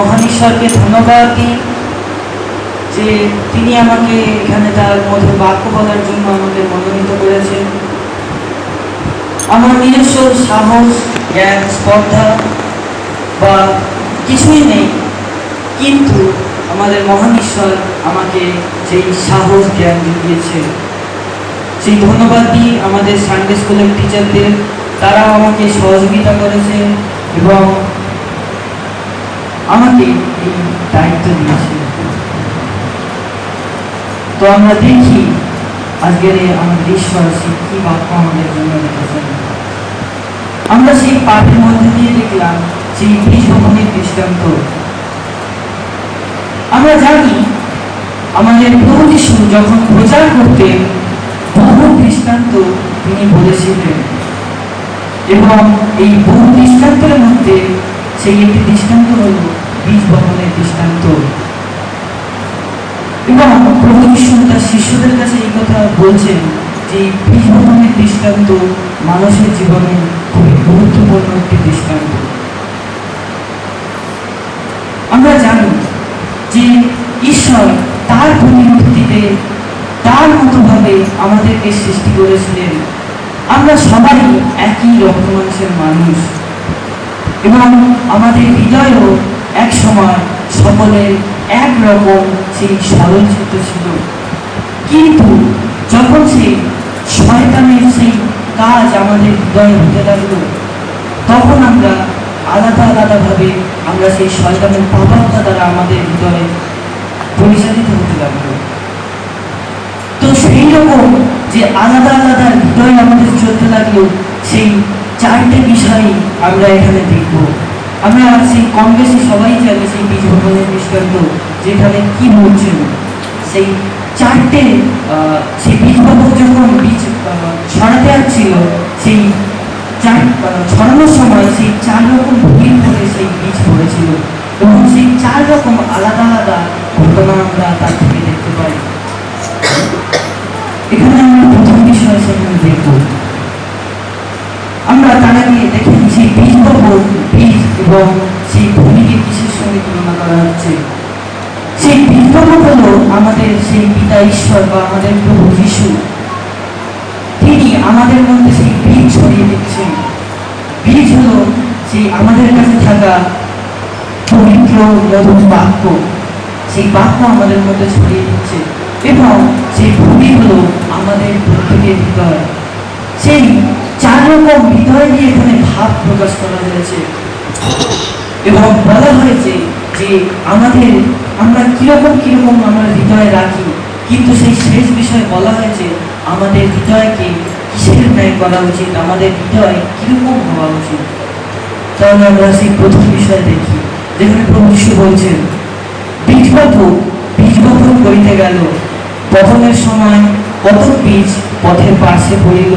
মহান ঈশ্বরকে ধন্যবাদ দিই যে তিনি আমাকে এখানে তার মধুর বাক্য বলার জন্য আমাকে মনোনীত করেছেন। আমার নিজস্ব সাহস, জ্ঞান, স্পর্ধা বা কিছুই নেই, কিন্তু আমাদের মহান ঈশ্বর আমাকে যেই সাহস, জ্ঞান দিয়েছে সেই ধন্যবাদ দিই আমাদের সানডে স্কুলের টিচারদের তারাও আমাকে সহযোগিতা করেছে এবং আমাকে এই দায়িত্ব দিয়েছে। তো আমরা দেখি আজকের আমাদের ঈশ্বর সেই কি বাক্য আমাদের জন্য রেখেছেন। আমরা সেই পাঠের মধ্যে দিয়ে দেখলাম সেই বীজ দৃষ্টান্ত। আমরা জানি আমাদের প্রভু যিশু যখন প্রচার করতেন বহু দৃষ্টান্ত তিনি বলেছিলেন এবং এই বহু দৃষ্টান্তের মধ্যে সেই একটি দৃষ্টান্ত হল বীজ বপনের দৃষ্টান্ত। এবং প্রভু যিশু তার শিষ্যদের কাছে এই কথা বলছেন যে বীজ বপনের দৃষ্টান্ত মানুষের জীবনে খুবই গুরুত্বপূর্ণ একটি দৃষ্টান্ত। আমরা জানি যে ঈশ্বর তার পরিণতিতে তার মতোভাবে আমাদেরকে সৃষ্টি করেছিলেন। আমরা সবাই একই রক্ত মাংসের মানুষ। এবং আমাদের হৃদয়ও এক সময় সকলের এক রকম সেই সরল চিত্র ছিল। কিন্তু যখন সেই শয়তানের সেই কাজ আমাদের হৃদয়ে হতে লাগল, তখন আমরা আলাদা আলাদাভাবে আমরা সেই শয়তানের প্রভাবটা দ্বারা আমাদের হৃদয়ে পরিচালিত হতে লাগল। তো সেই রকম যে আলাদা আলাদা হৃদয় আমাদের চলতে লাগল, সেই চারটে বিষয় আমরা এখানে দেখব। আমরা সেই কম বেশি সবাই জানি সেই বীজ ভবনের দৃষ্টান্ত যেখানে কি বলছেন? সেই চারটে সেই বীজ যখন বীজ ছড়াতে যাচ্ছিল সেই চার ছড়ানোর সময় সেই চার রকম ভুল করে সেই বীজ পড়েছিল এবং সেই চার রকম আলাদা আলাদা ঘটনা আমরা তার থেকে দেখতে পাই। এখানে আমরা প্রথম বিষয় সেখানে দেখব। আমরা তার আগে দেখে নিই সেই বীজ বপন বীজ এবং সেই ভূমিকে কিসের সঙ্গে তুলনা করা হচ্ছে। সেই বীজ বপন হলো আমাদের সেই পিতা ঈশ্বর বা আমাদের প্রভু যিশু। তিনি আমাদের মধ্যে সেই বীজ ছড়িয়ে দিচ্ছেন। বীজ হল সেই আমাদের কাছে থাকা পবিত্র মধুর বাক্য। সেই বাক্য আমাদের মধ্যে ছড়িয়ে দিচ্ছে এবং সেই ভূমি হলো আমাদের প্রত্যেকের হৃদয়। সেই চার রকম হৃদয় নিয়ে এখানে ভাব প্রকাশ করা হয়েছে। এবং বলা হয়েছে যে আমাদের, আমরা কীরকম কীরকম আমরা হৃদয়ে রাখি, কিন্তু সেই শেষ বিষয়ে বলা হয়েছে, আমাদের হৃদয়কে কিসের ন্যায় করা উচিত, আমাদের হৃদয় কীরকম হওয়া উচিত? তাহলে আমরা সেই প্রথম বিষয় দেখি, যেখানে প্রভু বলছেন, বীজ বপন বীজ বপন করিতে গেল বপনের সময় কত বীজ পথের পাশে পড়িল?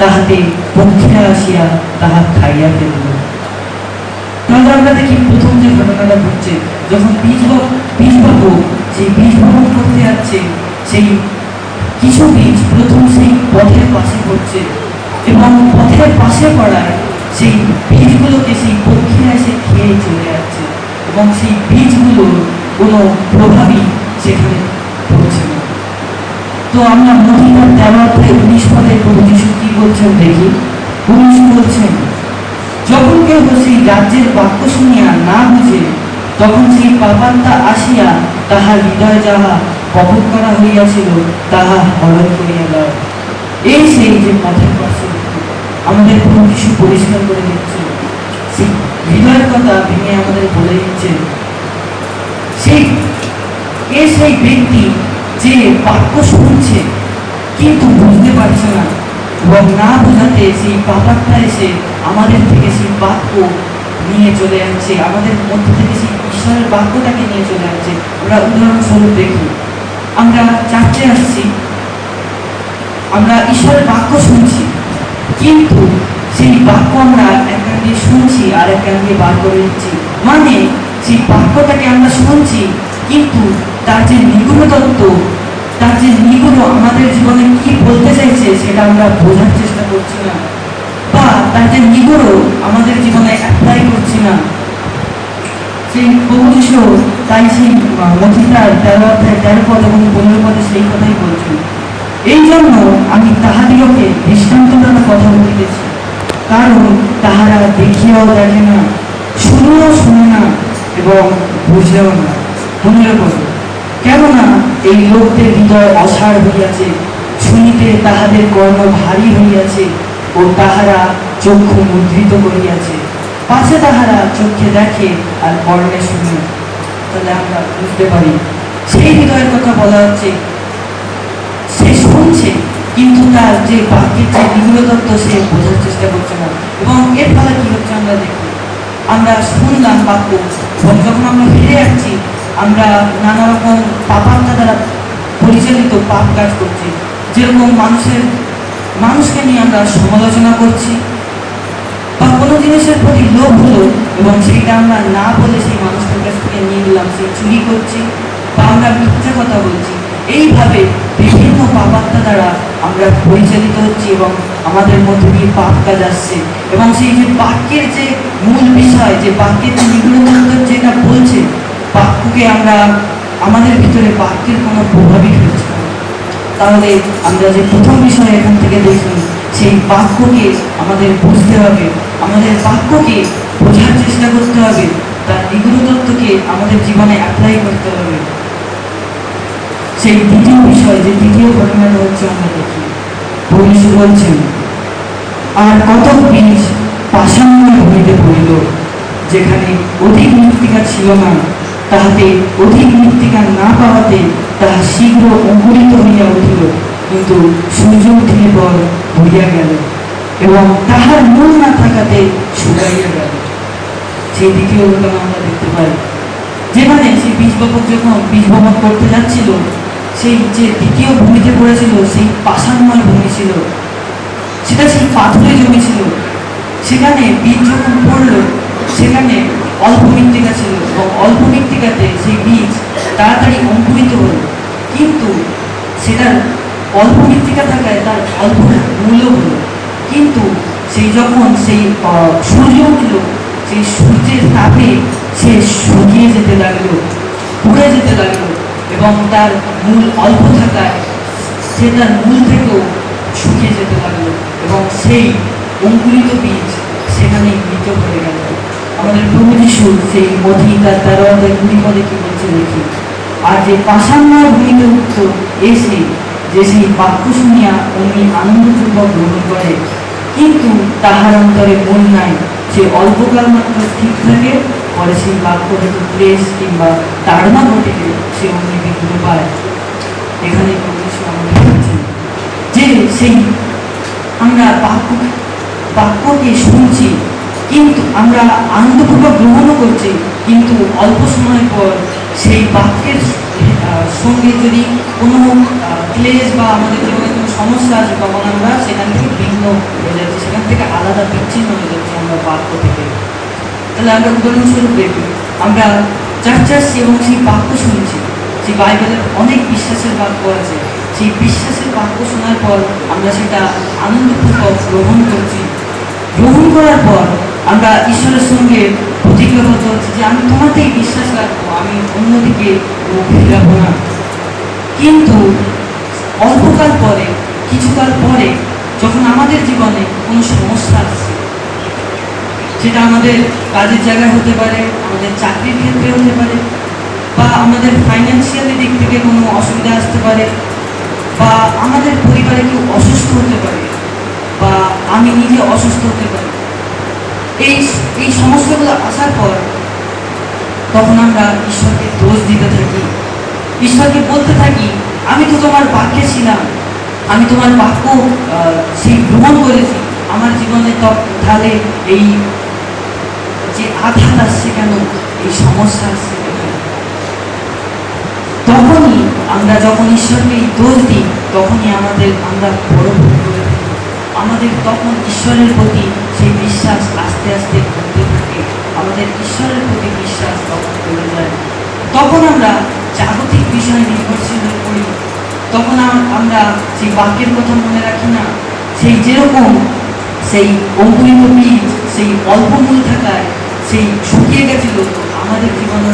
তাহাতে পক্ষীরা আসিয়া তাহা খাইয়া ফেলিল। তাহলে আমরা দেখি প্রথম যে ঘটনাটা ঘটছে, যখন সেই বীজ করতে যাচ্ছে, সেই কিছু বীজ প্রথম সেই পথের পাশে পড়ছে এবং পথের পাশে পড়ায় সেই বীজগুলোকে সেই পক্ষীরা এসে খেয়ে চলে যাচ্ছে এবং সেই বীজগুলোর কোনো প্রভাবই সেখানে তো আমরা মহিলার তেরো উনিশ পদে প্রভু যিশু কি বলছেন দেখি? উনিশ বলছেন, যখন কেউ সেই রাজ্যের বাক্য শুনিয়া না বুঝে, তখন সেই পাপাত্তা আসিয়া তাহার হৃদয় যাহা কপট করা হইয়াছিল, তাহা হরণ করিয়া দাও এই সেই যে পথের পাশে আমাদের প্রভু যিশু পরিষ্কার করে দিচ্ছে। সেই হৃদয়ের কথা ভেঙে আমাদের বলে দিচ্ছে। সেই, এ সেই ব্যক্তি যে বাক্য শুনছে, কিন্তু বুঝতে পারছে না। এবং না বোঝাতে সেই পাপারটা এসে আমাদের থেকে সেই বাক্য নিয়ে চলে যাচ্ছে আমাদের মধ্যে থেকে সেই ঈশ্বরের বাক্যটাকে নিয়ে চলে যাচ্ছে আমরা উদাহরণস্বরূপ দেখি, আমরা চার্চে আসছি। আমরা ঈশ্বরের বাক্য শুনছি, কিন্তু সেই বাক্য আমরা এক কান দিয়ে শুনছি আর এক কান দিয়ে বার করে দিচ্ছি মানে সেই বাক্যটাকে আমরা শুনছি, কিন্তু তার যে নিগুণ তত্ত্ব, তার যে নিগুণ আমাদের জীবনে কি বলতে চাইছে, সেটা আমরা বোঝার চেষ্টা করছি না। বা তার যে নিগুণ আমাদের জীবনে অ্যাপ্লাই করছি না। সেই যিশু তাই সেই মথিতার তেরো অধ্যায় তেরো পদ এবং পনেরো পদে সেই কথাই বলছেন। এই জন্য আমি তাহাদিগকে দৃষ্টান্ত দ্বারা কথা বলিতেছি। কারণ তাহারা দেখিয়াও দেখে না শুনেও শুনে না এবং বুঝেও না। পনেরো কেননা এই লোকদের হৃদয় অসাড় হইয়াছে, শুনিতে তাহাদের কর্ণ ভারী হইয়াছে ও তাহারা চক্ষু মুদ্রিত করিয়াছে। পাশে তাহারা চোখে দেখে আর কর্ণে শুনে। তাহলে আমরা বুঝতে পারি, সেই হৃদয়ের কথা বলা হচ্ছে, সে শুনছে, কিন্তু তার যে বাক্যের যে নিগুড় তত্ত্ব সে বোঝার চেষ্টা করছে না। এবং এর ফলে কি হচ্ছে আমরা দেখি, আমরা শুনলাম বাক্য যখন আমরা ফিরে যাচ্ছি আমরা নানা রকম পাপাত্মা দ্বারা পরিচালিত পাপ কাজ করছি। যেরকম মানুষের, মানুষকে নিয়ে আমরা সমালোচনা করছি, বা কোনো জিনিসের প্রতি লোভ হলো এবং সেটা আমরা না বলে সেই মানুষটার কাছ থেকে নিয়ে নিলাম সেই চুরি করছি, বা আমরা মিথ্যা কথা বলছি। এইভাবে বিভিন্ন পাপাত্মা দ্বারা আমরা পরিচালিত হচ্ছি এবং আমাদের মধ্যে দিয়ে পাপ কাজ আসছে। এবং সেই যে বাক্যের যে মূল বিষয়, যে বাক্যের যে নিগুড় যেটা বলছে বাক্যকে আমরা আমাদের ভিতরে বাক্যের কোনো প্রভাবই ফেলছে তাহলে আমরা যে প্রথম বিষয় এখান থেকে দেখি, সেই বাক্যকে আমাদের বুঝতে হবে, আমাদের বাক্যকে বোঝার চেষ্টা করতে হবে, তার নিগুড় তত্ত্বকে আমাদের জীবনে অ্যাপ্লাই করতে হবে। সেই দ্বিতীয় বিষয়, যে দ্বিতীয় ঘটনাটা হচ্ছে আমরা দেখি। পরিশু বলছেন আর কত বীজ পাষাণ্য ভূমিতে পড়িল, যেখানে অধিক মৃত্তিকা ছিল না তাহাতে অধিক মৃত্তিকা না পাওয়াতে তাহা শীঘ্র অঙ্কুরিত হইয়া উঠিল। কিন্তু সূর্য উঠিলে পর হইয়া গেল এবং তাহার মূল না থাকাতে শুকাইয়া গেল। সেই দ্বিতীয় ঘটনা আমরা দেখতে পাই। যেখানে সেই বীজ যখন বীজ বপন করতে যাচ্ছিল, সেই যে দ্বিতীয় ভূমিতে পড়েছিল, সেই পাষাণময় ভূমি ছিল। সেটা সেই পাথরে জমি ছিল সেখানে বীজ যখন পড়ল, সেখানে অল্প মৃত্তিকা ছিল এবং অল্প মৃত্তিকাতে সেই বীজ তাড়াতাড়ি অঙ্কুরিত হলো। কিন্তু সেটার অল্প মৃত্তিকা থাকায় তার অল্প মূল্য হলো। কিন্তু সেই যখন সেই সূর্য উঠল, সেই সূর্যের তাপে সে শুকিয়ে যেতে লাগল, পুড়ে যেতে লাগল এবং তার মূল অল্প থাকায় সে তার মূল থেকেও শুকিয়ে যেতে লাগল এবং সেই অঙ্কুরিত বীজ সেখানে মৃত হয়ে গেল। আমাদের প্রভু যিশু সেই মধি তার তেরো অধ্যায় কুড়ি পদে কি বলছে দেখি। আর যে পাষাণ্য ভূমিতে উঠত এসে যে সেই বাক্য শুনিয়া অমনি আনন্দপূর্বক গ্রহণ করে। কিন্তু তাহার অন্তরে মন নাই যে অল্পকাল মাত্র ঠিক থাকে, পরে সেই বাক্য হয়তো ক্লেশ কিংবা তাড়না ঘটিলে সে অমনি বিঘ্ন পায়। এখানে আমাদের বলছেন যে সেই আমরা বাক্য বাক্যকে শুনছি কিন্তু আমরা আনন্দপূর্বক গ্রহণও করছি, কিন্তু অল্প সময় পর সেই বাক্যের সঙ্গে যদি কোনো ক্লেশ বা আমাদের জীবনে কোনো সমস্যা আছে তখন আমরা সেখান থেকে ভিন্ন হয়ে যাচ্ছি, সেখান থেকে আলাদা বিচ্ছিন্ন হয়ে যাচ্ছি আমরা বাক্য থেকে। তাহলে আমরা উদাহরণস্বরূপ দেখি, আমরা চার্চ আসছি এবং সেই বাক্য শুনছি, সেই বাইবেলের অনেক বিশ্বাসের বাক্য আছে, সেই বিশ্বাসের বাক্য শোনার পর আমরা সেটা আনন্দপূর্বক গ্রহণ করছি। গ্রহণ করার পর আমরা ঈশ্বরের সঙ্গে প্রতিজ্ঞাবদ্ধ হচ্ছি যে আমি তোমাতেই বিশ্বাস রাখব, আমি অন্যদিকে ফিরাবো না। কিন্তু অল্পকাল পরে, কিছুকাল পরে, যখন আমাদের জীবনে কোনো সমস্যা আসছে সেটা আমাদের কাজের জায়গায় হতে পারে, আমাদের চাকরির ক্ষেত্রে হতে পারে, বা আমাদের ফাইন্যান্সিয়ালি দিক থেকে কোনো অসুবিধা আসতে পারে, বা আমাদের পরিবারে কেউ অসুস্থ হতে পারে, বা আমি নিজে অসুস্থ হতে পারি এই এই সমস্যাগুলো আসার পর তখন আমরা ঈশ্বরকে দোষ দিতে থাকি। ঈশ্বরকে বলতে থাকি, আমি তো তোমার বাক্যে ছিলাম। আমি তোমার বাক্য সেই গ্রহণ করেছি। আমার জীবনে তাহলে এই যে আঘাত আসছে কেন? এই সমস্যা আসছে কেন? তখনই আমরা যখন ঈশ্বরকে এই দোষ দিই, তখনই আমাদের আমরা বড় আমাদের তখন ঈশ্বরের প্রতি সেই বিশ্বাস আস্তে আস্তে কমতে থাকে আমাদের ঈশ্বরের প্রতি বিশ্বাস তখন কমে যায়। তখন আমরা জাগতিক বিষয় নির্ভরশীল হয়ে পড়ি। তখন আমরা সেই বাক্যের কথা মনে রাখি না, সেই যেরকম সেই অঙ্কুরিত বীজ, সেই অল্প মূল থাকায়, সেই শুকিয়ে গেছিল আমাদের জীবনে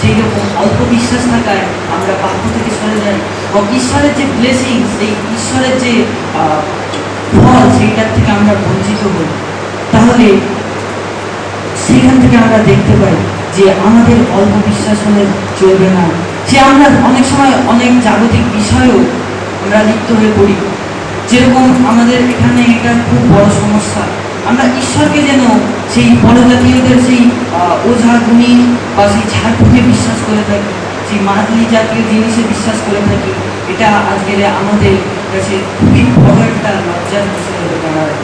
সেই রকম অল্প বিশ্বাস থাকায় আমরা বাক্য থেকে সরে যাই। এবং ঈশ্বরের যে ব্লেসিং সেই ঈশ্বরের যে ফল, সেইটার থেকে আমরা বঞ্চিত হই। তাহলে সেখান থেকে আমরা দেখতে পাই যে আমাদের অল্প বিশ্বাস হলে চলবে না। যে আমরা অনেক সময় অনেক জাগতিক বিষয়েও আমরা লিপ্ত হয়ে পড়ি। যেরকম আমাদের এখানে এটা খুব বড় সমস্যা। আমরা ঈশ্বরকে যেন সেই বড়জাতীয়দের সেই ওঝা গুণী বা সেই ঝাড়ফুঁকে বিশ্বাস করে থাকি, সেই মাদলি জাতীয় জিনিসে বিশ্বাস করে থাকি, এটা আজকের আমাদের কাছে খুবই বড় একটা লজ্জার বিষয় হয়ে দাঁড়ায়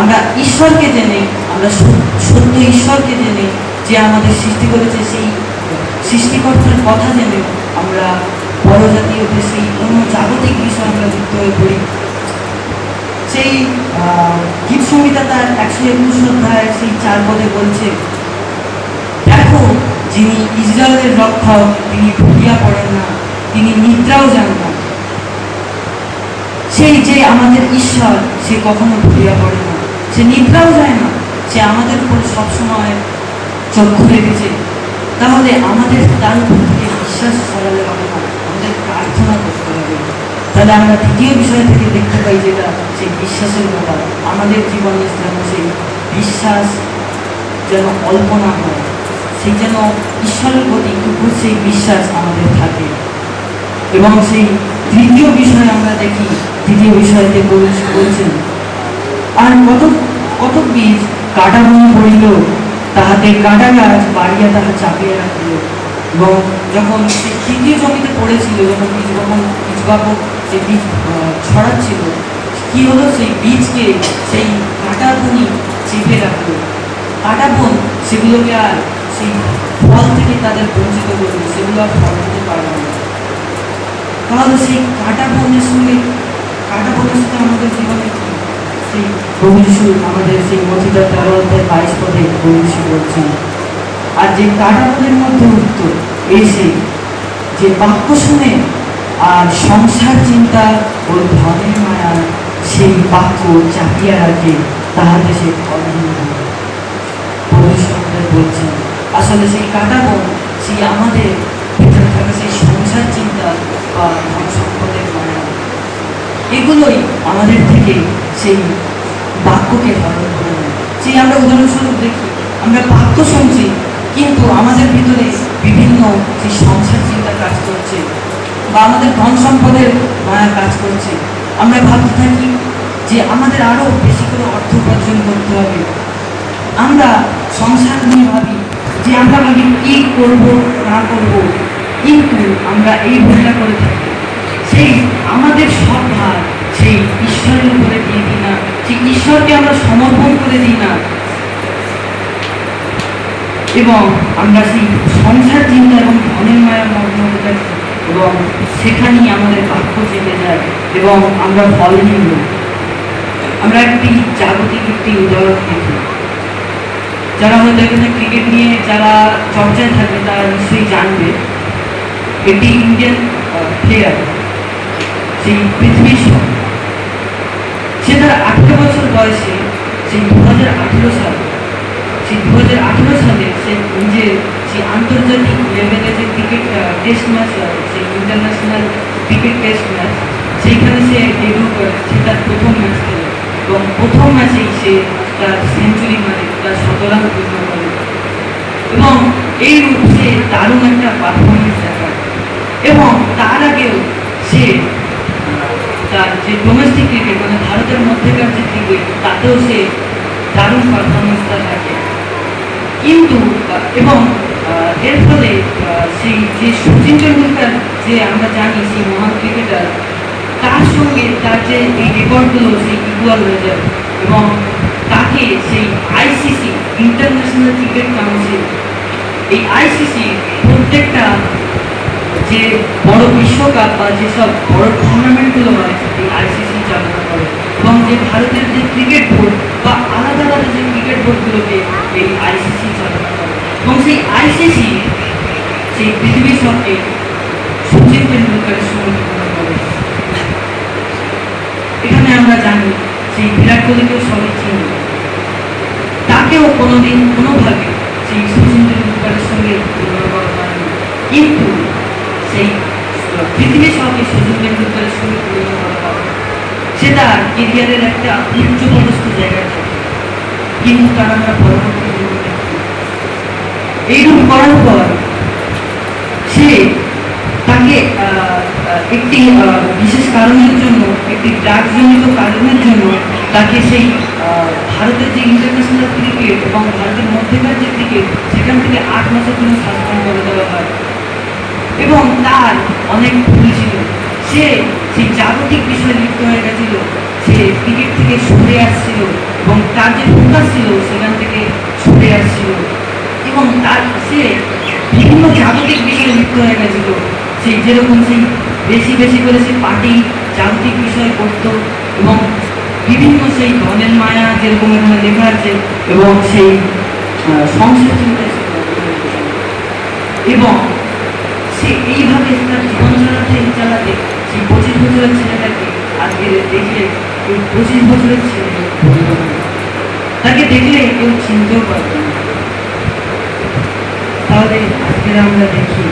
আমরা ঈশ্বরকে জেনে, আমরা সত্য ঈশ্বরকে জেনে যে আমাদের সৃষ্টি করেছে সেই সৃষ্টিকর্তার কথা জেনে আমরা বড় জাতীয়দের সেই অন্য জাগতিক বিষয়ে আমরা যুক্ত হয়ে পড়ি। সেই গীত সংহিতা তার একশো একুশ অধ্যায় সেই চার পদে বলছে, দেখো, যিনি ইসরায়েলের রক্ষক, তিনি ভুলিয়া পড়েন না, তিনি নিদ্রাও যান না। সেই যে আমাদের ঈশ্বর, সে কখনো ভুলিয়া পড়ে না। সে নিদ্রাও যায় না সে আমাদের উপর সবসময় চক্ষু রেখেছে তাহলে আমাদের তার উপর থেকে বিশ্বাস সরালে হবে না, আমাদের প্রার্থনা করতে হবে তাহলে আমরা দ্বিতীয় বিষয় থেকে দেখতে পাই যেটা, সেই বিশ্বাসের ব্যাপার। আমাদের জীবনে যেন সেই বিশ্বাস যেন অল্প না হয়, সেই যেন ঈশ্বরের প্রতি টুকুর সেই বিশ্বাস আমাদের থাকে। এবং সেই তৃতীয় বিষয় আমরা দেখি, তৃতীয় বিষয়তে বল- বলছেন আর কত কত বীজ কাটা বনে পড়িল, তাহাতে কাটা গাছ বাড়িয়া তাহা চাপিয়ে রাখিল। এবং যখন সে তৃতীয় জমিতে পড়েছিল, যখন বীজ বপন বীজ বাপক যে বীজ ছড়াচ্ছিল, কি হলো সেই বীজকে সেই কাটা বনি চেপে রাখল। কাটা বন সেগুলোকে আর সেই ফল থেকে তাদের বঞ্চিত করল সেগুলো আর ফল দিতে পারবে না। তাহলে সেই কাটা বনের সঙ্গে, কাটা বনের সাথে আমাদের জীবনে সেই প্রভু আমাদের সেই মথিতা তেরো অধ্যায় বাইশ পদে প্রভু বলছেন আর যে কাটা বনের মধ্যে উত্তর এসে যে বাক্য শুনে আর সংসার চিন্তা ও ধনের মায়া সেই বাক্য চাপিয়া রাখে, তাহাতে সে ফলহীন প্রভু বলছেন, আসলে সেই কাটা বন সেই আমাদের ভিতরে থাকা সেই সংসার চিন্তা বা ধন সম্পদের মায়া, এগুলোই আমাদের থেকে সেই বাক্যকে হরণ করে সেই আমরা উদাহরণস্বরূপ দেখি, আমরা বাক্য শুনছি, কিন্তু আমাদের ভিতরে বিভিন্ন যে সংসার চিন্তা কাজ করছে, বা আমাদের ধন সম্পদের মায়া কাজ করছে, আমরা ভাবতে থাকি যে আমাদের আরও বেশি করে অর্থ উপার্জন করতে হবে। আমরা সংসার নিয়ে ভাবি যে আমরা ভাবি কি করব, না করব, কিন্তু আমরা এই ভুলটা করে থাকি। সেই আমাদের সব ভার সেই ঈশ্বরের উপরে দিয়ে দিই না সেই ঈশ্বরকে আমরা সমর্পণ করে দিই না। এবং আমরা সেই সংসার চিন্তা এবং ধনের মায়ার মগ্ন হয়ে থাকি এবং সেখানেই আমাদের বাক্য চেপে যায় এবং আমরা ফলহীন আমরা একটি জাগতিক, একটি উদাহরণ দেখি। যারা হয়তো এখানে ক্রিকেট নিয়ে যারা চর্চায় থাকবে, তারা নিশ্চয়ই জানবে একটি ইন্ডিয়ান প্লেয়ার সেই পৃথিবী শট সে তার আঠেরো বছর বয়সে সেই দু হাজার আঠেরো সালে, সেই দু হাজার আঠেরো সালে সে নিজের সেই আন্তর্জাতিক লেভেলে যে ক্রিকেট টেস্ট ম্যাচ সেই ইন্টারন্যাশনাল ক্রিকেট টেস্ট ম্যাচ সেইখানে সে ডেবিউ করে, সে তার প্রথম ম্যাচ খেলে এবং প্রথম ম্যাচেই সে তার সেঞ্চুরি মারে তার শতরান পূর্ণ করে। এবং এই সে দারুণ একটা পারফরমেন্স দেখায়। এবং তার আগেও সে তার যে ডোমেস্টিক ক্রিকেট মানে ভারতের মধ্যেকার যে ক্রিকেট তাতেও সে দারুণ পারফরমেন্স তার থাকে। কিন্তু এবং এর ফলে সেই যে সচিন টেন্ডুলকার যে আমরা জানি সেই মহান ক্রিকেটার তার সঙ্গে তার যে এই রেকর্ডগুলো সেই ইকুয়াল হয়ে যায় এবং তাকে সেই আইসিসি ইন্টারন্যাশনাল ক্রিকেট কাউন্সিল এই আইসিসি প্রত্যেকটা যে বড় বিশ্বকাপ বা যেসব বড় টুর্নামেন্টগুলো হয় এই আইসিসি চালনা করে এবং যে ভারতের যে ক্রিকেট বোর্ড বা আলাদা আলাদা যে ক্রিকেট বোর্ডগুলোকে এই আইসিসি চালনা করে এবং সেই আইসিসি সেই পৃথিবীর সঙ্গে সচিন তেন্ডুলকারের সঙ্গে করে এখানে আমরা জানি সেই বিরাট কোহলিকেও সবাই চিনি। তাকেও কোনোদিন কোনোভাবে সেই সচিন তেন্ডুলকারের সঙ্গে তুলনা করা হয় না। কিন্তু আহ, পৃথিবী সহকে সচিন তেন্ডুলকারের সঙ্গে করা সে তার কেরিয়ারের একটা উচ্চপদস্থ জায়গায় থাকে। কিন্তু তার আমরা পরবর্তী এইরূপ করার পর সে তাকে একটি বিশেষ কারণের জন্য একটি ড্রাগজনিত কারণের জন্য তাকে সেই ভারতের যে ইন্টারন্যাশনাল ক্রিকেট এবং ভারতের মধ্যেকার যে ক্রিকেট সেখান থেকে আট মাসের জন্য সাসপেন্ড করে দেওয়া হয়। এবং তার অনেক ভুল ছিল। সে সেই জাগতিক বিষয়ে লিপ্ত হয়ে গেছিল। সে ক্রিকেট থেকে সরে আসছিল এবং তার যে ফোকাস ছিল, সেখান থেকে সরে আসছিল। এবং তার, সে বিভিন্ন জাগতিক বিষয়ে লিপ্ত হয়ে গেছিল। সে যেরকম সেই বেশি বেশি করে সে পার্টি, জাগতিক বিষয় করতো এবং বিভিন্ন সেই ধনের মায়া যেরকম এখানে লেখা আছে এবং সেই সংসার হয়ে এবং সে এইভাবে তার চালাতে চালাতে সেই পঁচিশ বছরের ছেলেটাকে আজকে দেখলে, ওই পঁচিশ বছরের ছেলে তাকে দেখলে কেউ চিনতেও পারবে তাহলে আজকে আমরা দেখি,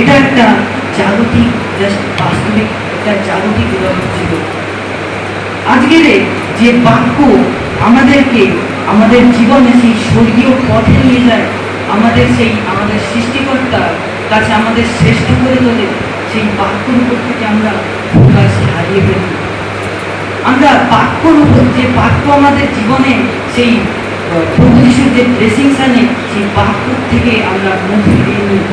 এটা একটা জাগতিক জাস্ট বাস্তবিক, একটা জাগতিক উদাহরণ ছিল। আজকের যে বাক্য আমাদেরকে, আমাদের জীবনে সেই স্বর্গীয় পথে নিয়ে যায়, আমাদের সেই, আমাদের সৃষ্টিকর্তার কাছে আমাদের শ্রেষ্ঠ করে তোলে সেই উপর থেকে আমরা হারিয়ে ফেলি। আমরা বাক্যর উপর যে বাক্য আমাদের জীবনে সেই যিশুর যে ব্লেসিংস আনে সেই বাক্য থেকে আমরা মুখ ফিরিয়ে নিই।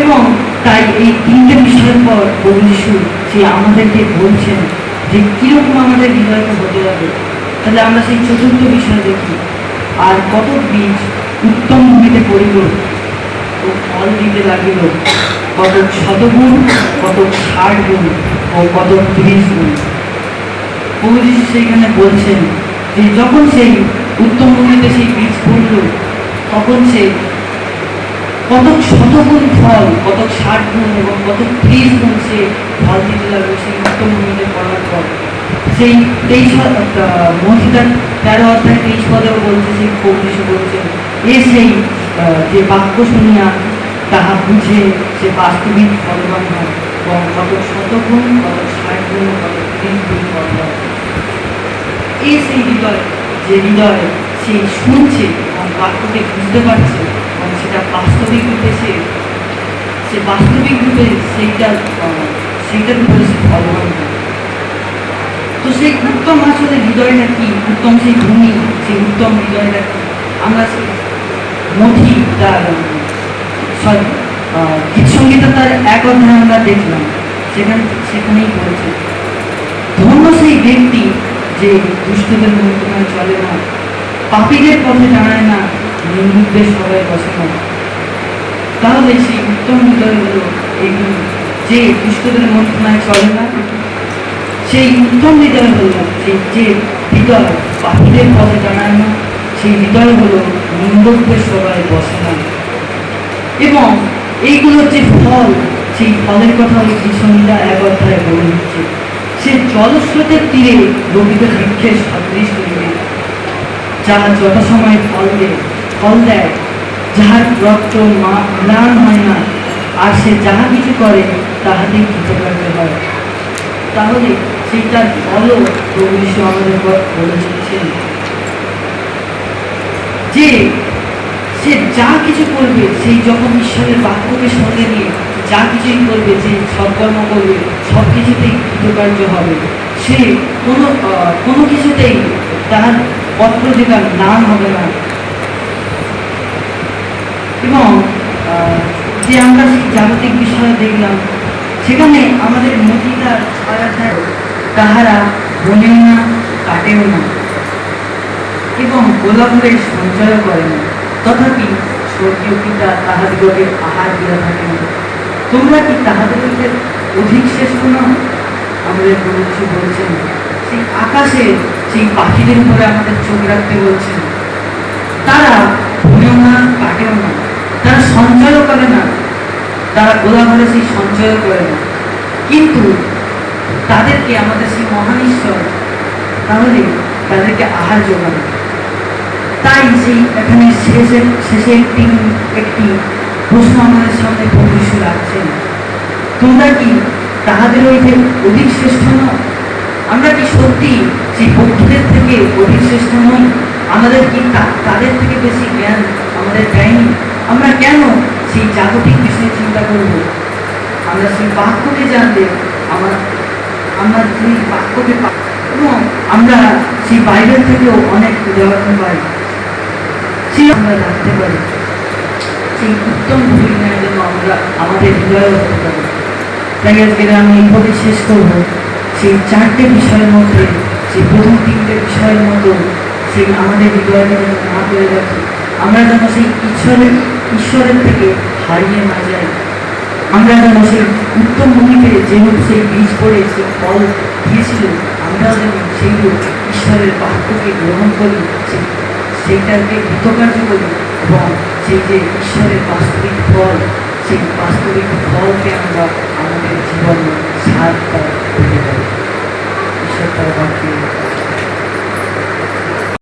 এবং তাই এই তিনটে বিষয়ের পর প্রভু যিশু আমাদেরকে বলছেন যে কীরকম আমাদের হৃদয়কে হতে হবে তাহলে আমরা সেই চতুর্থ বিষয় দেখি। আর কত বীজ উত্তম ভূমিতে পড়িল ও ফল দিতে লাগিল, কত শতগুণ, কত ষাট গুণ ও কত তিরিশ গুণ প্রভু সেইখানে বলছেন যে যখন সেই উত্তম ভূমিতে সেই বীজ পড়ল, তখন সে কতক শতগুণ ফল কতক ষাট গুণ এবং কতক ত্রিশ গুণ সে ফল দিতে লাগল সেই উত্তম ভূমিতে পড়ার পর। সেই তেইশ মহিলার তেরো অধ্যায় তেইশ পদেও বলছে, সেই পৌরিশে বলছেন, এ সেই যে বাক্য শুনিয়া তাহা বুঝে সে বাস্তবিক ফলবান হয় এবং কতক শতগুণ কতক ষাট গুণ কতক ত্রিশ গুণ ফল হয়। এই সেই হৃদয় যে হৃদয় সে শুনছে এবং বাক্যকে বুঝতে পারছে এবং সেটা বাস্তবিক রূপে সে সে বাস্তবিক রূপে সেইটা আহ, সেইটার উপরে সে ফলবান হয়। তো সেই উত্তম আসলে হৃদয়টা কি? উত্তম সেই ভূমি সেই উত্তম হৃদয়টা কি? আমরা সেই মঠি তার গীতসঙ্গীতা তার এক অধ্যায় আমরা দেখলাম, সেখানে সেখানেই বলছে ধন্য সেই ব্যক্তি যে দুষ্টদের মন্ত্রণায় চলে না, পাপীদের পথে দাঁড়ায় না নির্মুখদের সবাই বসে না। তাহলে সেই উত্তম হৃদয় হলো এগুলি যে দুষ্টদের মন্ত্রণায় চলে না। সেই উত্তম হৃদয় হলো সেই যে হৃদয় পাখিদের পথে দাঁড়ায় না, সেই হৃদয় হলো নিন্দকদের সবাই বসে না। এবং এইগুলোর যে ফল, সেই ফলের কথা ওই কৃষ্ণীরা এক অধ্যায়ে বলে দিচ্ছে। সে জলস্রোতের তীরে রবিত বৃক্ষের সদৃশ হইবে যাহা যত সময় ফল দেয় ফল দেয়, যাহার রক্ত মা ম্লান হয় না, আর সে যাহা কিছু করে তাহাতেই কৃতকার্য হয়। তাহলে সেই তার ফলও প্রভু আমাদের বলে দিচ্ছেন যে সে যা কিছু করবে, সেই যখন ঈশ্বরের বাক্যকে সঙ্গে নিয়ে যা কিছুই করবে, যে সৎকর্ম করবে, সব কিছুতেই কৃতকার্য হবে। সে কোনো কোনো কিছুতেই তার পত্র যেটা নাম হবে না। এবং যে আমরা সেই জাগতিক বিষয়ে দেখলাম, সেখানে আমাদের মতিতার ছয় তাহারা বনেও না, কাটেও না। এবং গোলাপের সঞ্চয় করে না তথাপি স্বর্গীয় পিতা তাহাদিগকে আহার দিয়া থাকেন। তোমরা কি তাহাদিগকে অধিক শ্রেষ্ঠ নও? আমাদের যীশু বলছেন, সেই আকাশে সেই পাখিদের উপরে আমাদের চোখ রাখতে বলছেন। তারা ভুলেও না, কাটেও না, তারা সঞ্চয়ও করে না, তারা গোলাঘরে সেই সঞ্চয় করে না। কিন্তু তাদেরকে আমাদের সেই মহান ঈশ্বর, তাহলে তাদেরকে আহার যোগান। তাই সেই এখানে শেষের শেষে একটি একটি প্রশ্ন আমাদের সামনে প্রভু যিশু রাখছেন তোমরা কি তাহাদের হইতে অধিক শ্রেষ্ঠ নও? আমরা কি সত্যি সেই বৌদ্ধদের থেকে অধিক শ্রেষ্ঠ নই? আমাদের কি তাদের থেকে বেশি জ্ঞান আমাদের দেয়নি? আমরা কেন সেই জাগতিক বিষয়ে চিন্তা করব? আমরা সেই বাক্যকে জানলে আমার, আমরা সেই বাক্যকে এবং আমরা সেই বাইবেল থেকেও অনেক উদাহরণ পাই। রাখতে পারি সেই উত্তম ভূমি নেয় যেন আমরা আমাদের হৃদয়ে হতে পারি তাই আজকে আমি এইভাবে শেষ করব সেই চারটে বিষয়ের মধ্যে সেই প্রথম তিনটে বিষয়ের মতো সেই আমাদের হৃদয়কে যেন না করে রাখি আমরা যেন সেই ঈশ্বরের ঈশ্বরের থেকে হারিয়ে না যাই আমরা যেন সেই উত্তম ভূমিতে যেরূপ সেই বীজ পড়ে সেই ফল দিয়েছিল আমরাও যেন সেইরূপ ঈশ্বরের বাক্যকে গ্রহণ করি, সেই সেইটাকে কৃতকার্য করি এবং সেই যে ঈশ্বরের বাস্তবিক ফল, সেই বাস্তবিক ফলকে আমরা আমাদের জীবনে সার পেতে পারি ঈশ্বর তার বাক্যে